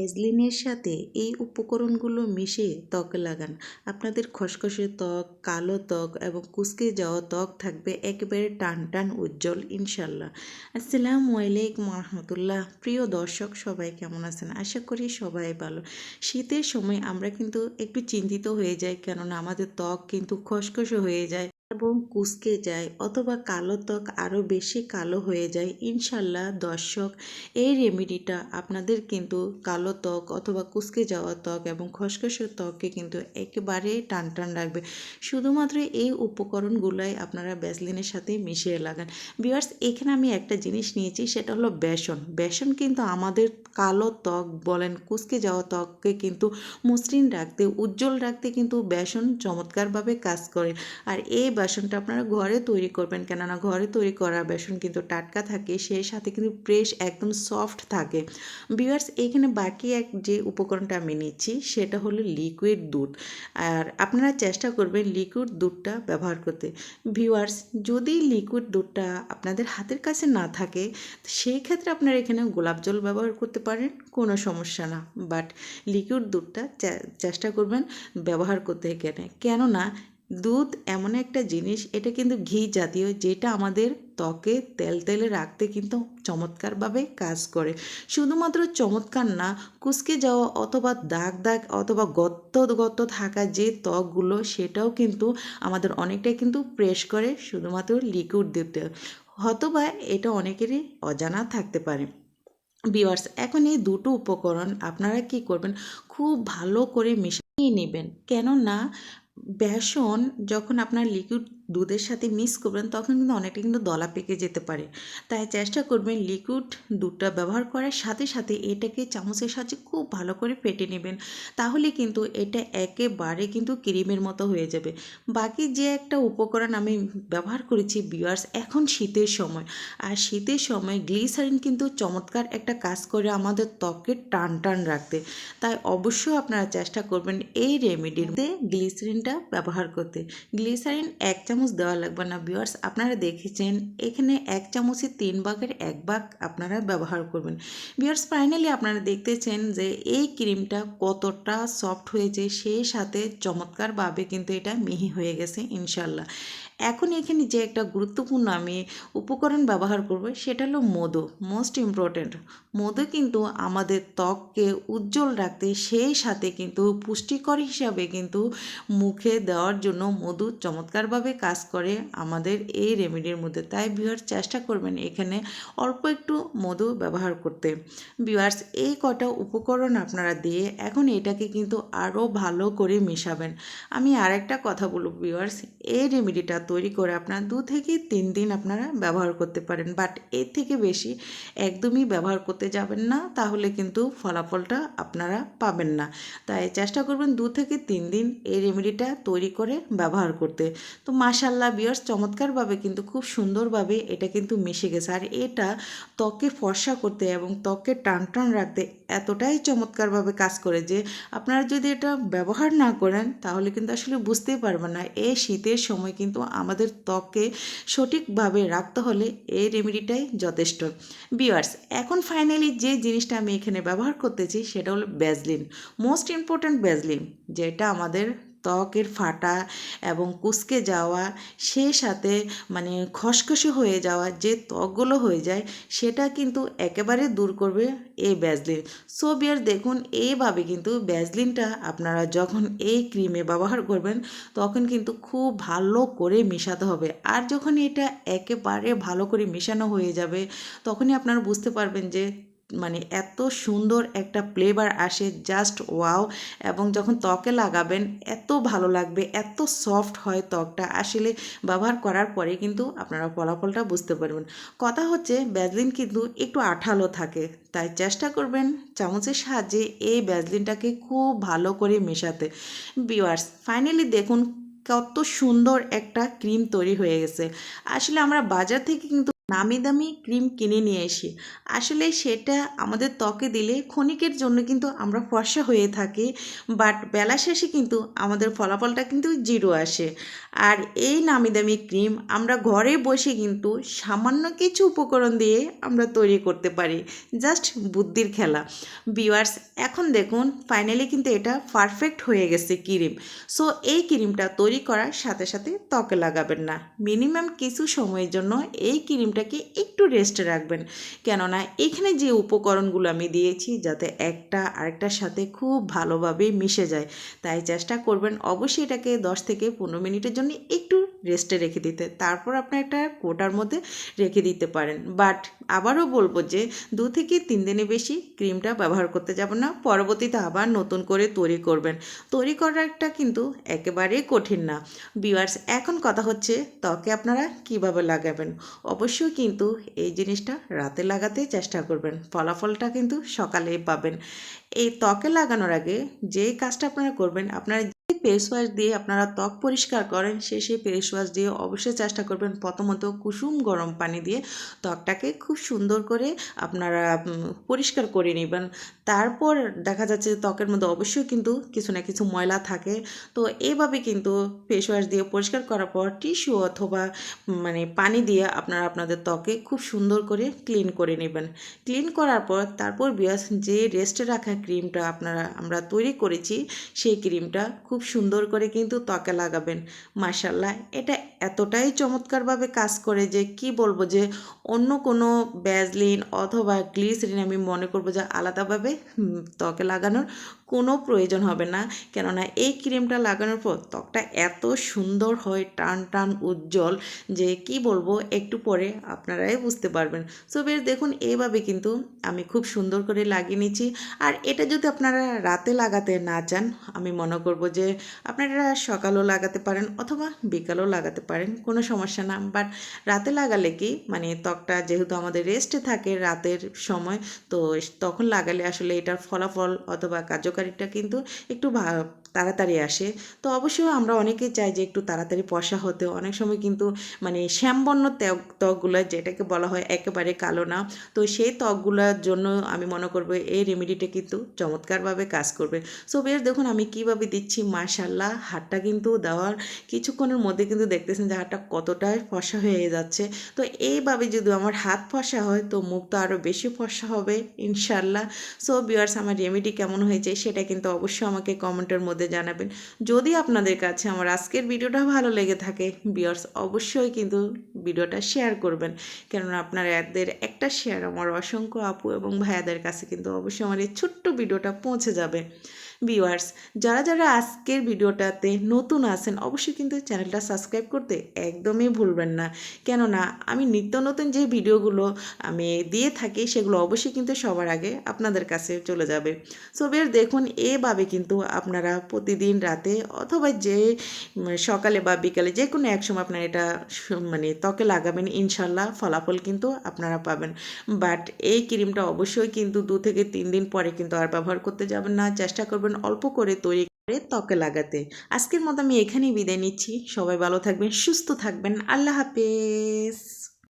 ভেজলিনের সাথে এই উপকরণগুলো মিশিয়ে ত্বকে লাগান। আপনাদের খসখসে ত্বক, কালো ত্বক এবং কুচকে যাওয়া ত্বক থাকবে একেবারে টান টান উজ্জ্বল ইনশাল্লাহ আসসালামু আলাইকুম রহমতুল্লাহ প্রিয় দর্শক, সবাই কেমন আছেন? আশা করি সবাই ভালো। শীতের সময় আমরা কিন্তু একটু চিন্তিত হয়ে যাই, কেননা আমাদের ত্বক কিন্তু খসখসে হয়ে যায়। এবং কুচকে যায় অথবা কালো ত্বক আরও বেশি কালো হয়ে যায়। ইনশাল্লাহ দর্শক, এই রেমেডিটা আপনাদের কিন্তু কালো ত্বক অথবা কুচকে যাওয়া ত্বক এবং খসখসে ত্বককে কিন্তু একেবারে টান টান রাখবে। শুধুমাত্র এই উপকরণগুলাই আপনারা ব্যাসলিনের সাথে মিশিয়ে লাগান। বিয়ার্স এখানে আমি একটা জিনিস নিয়েছি, সেটা হলো বেসন। বেসন কিন্তু আমাদের কালো ত্বক বলেন কুচকে যাওয়া ত্বককে কিন্তু মসৃণ রাখতে, উজ্জ্বল রাখতে কিন্তু বেসন চমৎকারভাবে কাজ করে। আর এই বেসনটা আপনারা ঘরে তৈরি করবেন। কেননা ঘরে তৈরি করা বেসন কিন্তু টাটকা থাকে, সেই সাথে কিন্তু ফ্রেশ একদম সফট থাকে। বিয়ার্স এখানে বাকি এক যে উপকরণটা আমি নিচ্ছি, সেটা হলো লিকুইড দুধ। আর আপনারা চেষ্টা করবেন লিকুইড দুধটা ব্যবহার করতে। ভিউয়ার্স যদি লিকুইড দুধটা আপনাদের হাতের কাছে না থাকে সেই ক্ষেত্রে আপনারা এখানে গোলাপ জল ব্যবহার করতে পারেন, কোনো সমস্যা না। বাট লিকুইড দুধটা চেষ্টা করবেন ব্যবহার করতে এখানে। কেননা দুধ এমন একটা জিনিস, এটা কিন্তু ঘি জাতীয়, যেটা আমাদের ত্বকে তেল তেলে রাখতে কিন্তু চমৎকারভাবে কাজ করে। শুধুমাত্র চমৎকার না, কুচকে যাওয়া অথবা দাগ দাগ অথবা গত্ত গত্ত থাকা যে ত্বকগুলো, সেটাও কিন্তু আমাদের অনেকটাই কিন্তু প্রেস করে, শুধুমাত্র লিকুইড দিতে। হয়তোবা এটা অনেকেরই অজানা থাকতে পারে। বিওয়ার্স এখন এই দুটো উপকরণ আপনারা কি করবেন? খুব ভালো করে মিশিয়ে নেবেন। কেননা বেসন যখন আপনার লিকুইড দুধের সাথে মিক্স করবেন, তখন কিন্তু অনেকটা কিন্তু দলা পেকে যেতে পারে। তাই চেষ্টা করবেন লিকুইড দুধটা ব্যবহার করার সাথে সাথে এটাকে চামচের সাহায্যে খুব ভালো করে ফেটে নেবেন। তাহলে কিন্তু এটা একেবারে কিন্তু ক্রিমের মতো হয়ে যাবে। বাকি যে একটা উপকরণ আমি ব্যবহার করেছি বিয়ার্স, এখন শীতের সময়। আর শীতের সময় গ্লিসারিন কিন্তু চমৎকার একটা কাজ করে আমাদের ত্বকে টান টান রাখতে। তাই অবশ্যই আপনারা চেষ্টা করবেন এই রেমেডিতে গ্লিসারিনটা ব্যবহার করতে। গ্লিসারিন এক চামচ দেওয়া লাগবে না বিয়ার্স আপনারা দেখেছেন, এখানে এক চামচে তিন ভাগের এক ভাগ আপনারা ব্যবহার করবেন। বিয়ার্স ফাইনালি আপনারা দেখতেছেন যে এই ক্রিমটা কতটা সফট হয়েছে, সেই সাথে চমৎকারভাবে কিন্তু এটা মিহি হয়ে গেছে ইনশাল্লাহ এখন এখানে যে একটা গুরুত্বপূর্ণ আমি উপকরণ ব্যবহার করব, সেটা হলো মধু। মোস্ট ইম্পর্ট্যান্ট মধু কিন্তু আমাদের ত্বককে উজ্জ্বল রাখতে, সেই সাথে কিন্তু পুষ্টিকর হিসাবে কিন্তু মুখে দেওয়ার জন্য মধু চমৎকারভাবে কাজ করে আমাদের এই রেমেডির মধ্যে। তাই বিয়ার্স চেষ্টা করবেন এখানে অল্প একটু মধু ব্যবহার করতে। বিয়ার্স এই কটা উপকরণ আপনারা দিয়ে এখন এটাকে কিন্তু আরও ভালো করে মেশাবেন। আমি আর একটা কথা বলব বিয়ার্স এই রেমেডিটা তৈরি করে আপনার দু থেকে তিন দিন আপনারা ব্যবহার করতে পারেন। বাট এর থেকে বেশি একদমই ব্যবহার করতে যাবেন না, তাহলে কিন্তু ফলাফলটা আপনারা পাবেন না। তাই চেষ্টা করবেন দু থেকে তিন দিন এই রেমেডিটা তৈরি করে ব্যবহার করতে। তো মাশাল্লাহ বিয়ার্স চমৎকারভাবে কিন্তু খুব সুন্দরভাবে এটা কিন্তু মিশে গেছে। আর এটা ত্বকে ফর্সা করতে এবং ত্বকে টান টান রাখতে এতটাই চমৎকারভাবে কাজ করে যে আপনারা যদি এটা ব্যবহার না করেন, তাহলে কিন্তু আসলে বুঝতেই পারবেন না। এই শীতের সময় কিন্তু আমাদের ত্বককে সঠিকভাবে রাখতে হলে এই রেমেডিটাই যথেষ্ট। বিয়ার্স এখন ফাইনালি যে জিনিসটা আমি এখানে ব্যবহার করতেছি, সেটা হলো ব্যাজলিন মোস্ট ইম্পর্ট্যান্ট ব্যাজলিন যেটা আমাদের ত্বকের ফাটা এবং কুচকে যাওয়া সেই সাথে মানে খসখসে হয়ে যাওয়া যে ত্বকগুলো হয়ে যায়, সেটা কিন্তু একেবারে দূর করবে এই ব্যাজলিন সো বিয়ার, দেখুন, এইভাবে কিন্তু ব্যাজলিনটা আপনারা যখন এই ক্রিমে ব্যবহার করবেন, তখন কিন্তু খুব ভালো করে মেশাতে হবে। আর যখন এটা একেবারে ভালো করে মেশানো হয়ে যাবে, তখনই আপনারা বুঝতে পারবেন যে মানে এত সুন্দর একটা ফ্লেভার আসে জাস্ট ওয়াও এবং যখন ত্বকে লাগাবেন, এত ভালো লাগবে, এত সফট হয় ত্বকটা। আসলে ব্যবহার করার পরে কিন্তু আপনারা ফলাফলটা বুঝতে পারবেন। কথা হচ্ছে ব্যাজলিন কিন্তু একটু আঠালো থাকে। তাই চেষ্টা করবেন চামচের সাহায্যে এই ব্যাজলিনটাকে খুব ভালো করে মেশাতে। বিওয়ার্স ফাইনালি দেখুন কত সুন্দর একটা ক্রিম তৈরি হয়ে গেছে। আসলে আমরা বাজার থেকে কিন্তু নামি দামি ক্রিম কিনে নিয়ে আসি আসলে সেটা আমাদের ত্বকে দিলে ক্ষণিকের জন্য কিন্তু আমরা ফর্সা হয়ে থাকি, বাট বেলা শেষে কিন্তু আমাদের ফলাফলটা কিন্তু জিরো আসে। আর এই নামি দামি ক্রিম আমরা ঘরে বসে কিন্তু সামান্য কিছু উপকরণ দিয়ে আমরা তৈরি করতে পারি, জাস্ট বুদ্ধির খেলা। বিওয়ার্স এখন দেখুন ফাইনালি কিন্তু এটা পারফেক্ট হয়ে গেছে ক্রিম। সো এই ক্রিমটা তৈরি করার সাথে সাথে ত্বকে লাগাবেন না। মিনিমাম কিছু সময়ের জন্য এই ক্রিমটাকে একটু রেস্টে রাখবেন। কেননা এখানে যে উপকরণগুলো আমি দিয়েছি, যাতে একটা আরেকটার সাথে খুব ভালোভাবে মিশে যায়, তাই চেষ্টা করবেন অবশ্যই এটাকে দশ থেকে পনেরো মিনিটের জন্য একটু রেস্টে রেখে দিতে। তারপর আপনার একটা কোটার মধ্যে রেখে দিতে পারেন। বাট আবারও বলব যে, দু থেকে তিন দিনে বেশি ক্রিমটা ব্যবহার করতে যাব না। পরবর্তীতে আবার নতুন করে তৈরি করবেন। তৈরি করাটা কিন্তু একেবারেই কঠিন না। বিওয়ার্স এখন কথা হচ্ছে ত্বকে আপনারা কীভাবে লাগাবেন? অবশ্যই কিন্তু এই জিনিসটা রাতে লাগাতে চেষ্টা করবেন। ফলাফলটা কিন্তু সকালেই পাবেন। এই ত্বকে লাগানোর আগে যে কাজটা আপনারা করবেন, আপনারা ফেস ওয়াশ দিয়ে আপনারা ত্বক পরিষ্কার করেন সে সেই ফেস ওয়াশ দিয়ে অবশ্যই চেষ্টা করবেন প্রথমত কুসুম গরম পানি দিয়ে ত্বকটাকে খুব সুন্দর করে আপনারা পরিষ্কার করে নেবেন। তারপর দেখা যাচ্ছে ত্বকের মধ্যে অবশ্যই কিন্তু কিছু না কিছু ময়লা থাকে। তো এইভাবে কিন্তু ফেস ওয়াশ দিয়ে পরিষ্কার করার পর টিস্যু অথবা মানে পানি দিয়ে আপনারা আপনাদের ত্বকে খুব সুন্দর করে ক্লিন করে নেবেন। ক্লিন করার পর তারপর বিয়াস যে রেস্টে রাখা ক্রিমটা আপনারা, আমরা তৈরি করেছি, সেই ক্রিমটা খুব সুন্দর করে কিন্তু ত্বকে লাগাবেন। মাশাল্লাহ এটা এতটাই চমৎকারভাবে কাজ করে যে কি বলব যে অন্য কোনো ব্যাজলিন অথবা গ্লিসরিন আমি মনে করব যে আলাদাভাবে ত্বকে লাগানোর কোনো প্রয়োজন হবে না। কেননা এই ক্রিমটা লাগানোর পর ত্বকটা এত সুন্দর হয়, টান টান উজ্জ্বল যে কি বলব একটু পরে আপনারাই বুঝতে পারবেন। সো বেশ, দেখুন এইভাবে কিন্তু আমি খুব সুন্দর করে লাগিয়ে নিচ্ছি। আর এটা যদি আপনারা রাতে লাগাতে না চান, আমি মনে করব যে আপনারা সকালও লাগাতে পারেন অথবা বিকালও লাগাতে পারেন, কোনো সমস্যা না। বাট রাতে লাগালে কি মানে ত্বকটা যেহেতু আমাদের রেস্টে থাকে রাতের সময়, তো তখন লাগালে আসলে এটার ফলাফল অথবা কার্যকারিতা কিন্তু একটু তাড়াতাড়ি আসে। তো অবশ্যই আমরা অনেকেই চাই যে একটু তাড়াতাড়ি পশা হতে। অনেক সময় কিন্তু মানে শ্যামবর্ণ ত্বক ত্বকগুলো যেটাকে বলা হয় একেবারে কালো না। তো সেই ত্বকগুলোর জন্য আমি মনে করব এই রেমেডিটা কিন্তু চমৎকারভাবে কাজ করবে। সো বেশ দেখুন আমি কীভাবে দিচ্ছি মাশাল্লাহ হাতটা কিন্তু দেওয়ার কিছুক্ষণের মধ্যে কিন্তু দেখতেছেন যে হাতটা কতটাই ফসা হয়ে যাচ্ছে। তো এইভাবে যদি আমার হাত ফসা হয়, তো মুখ তো আরও বেশি ফসা হবে ইনশাল্লাহ সো বিয়ার্স আমার রেমেডি কেমন হয়েছে সেটা কিন্তু অবশ্যই আমাকে কমেন্টের মধ্যে জানাবেন। যদি আপনাদের কাছে আমার আজকের ভিডিওটা ভালো লেগে থাকে বিয়ার্স অবশ্যই কিন্তু ভিডিওটা শেয়ার করবেন। কেননা আপনার এদের একটা শেয়ার আমার অসংখ্য আপু এবং ভাইয়াদের কাছে কিন্তু অবশ্যই আমার এই ছোট্ট ভিডিওটা পৌঁছে যাবে। ভিউয়ার্স যারা যারা আজকের ভিডিওটাতে নতুন আছেন, অবশ্যই কিন্তু চ্যানেলটা সাবস্ক্রাইব করতে একদমই ভুলবেন না। কেননা, আমি নিত্য নতুন যে ভিডিওগুলো আমি দিয়ে থাকি, সেগুলো অবশ্যই কিন্তু সবার আগে আপনাদের কাছে চলে যাবে। সো বেশ দেখুন, এভাবে কিন্তু আপনারা প্রতিদিন রাতে অথবা যে সকালে বা বিকালে যে কোনো এক সময় আপনারা এটা মানে ত্বকে লাগাবেন, ইনশাল্লাহ ফলাফল কিন্তু আপনারা পাবেন। বাট এই ক্রিমটা অবশ্যই কিন্তু দু থেকে তিন দিন পরে কিন্তু আর ব্যবহার করতে যাবেন না। চেষ্টা করবেন অল্প করে তৈরি করে ত্বকে লাগাতে। আজকের মতো আমি এখানেই বিদায় নিচ্ছি। সবাই ভালো থাকবেন, সুস্থ থাকবেন। আল্লাহ হাফেজ।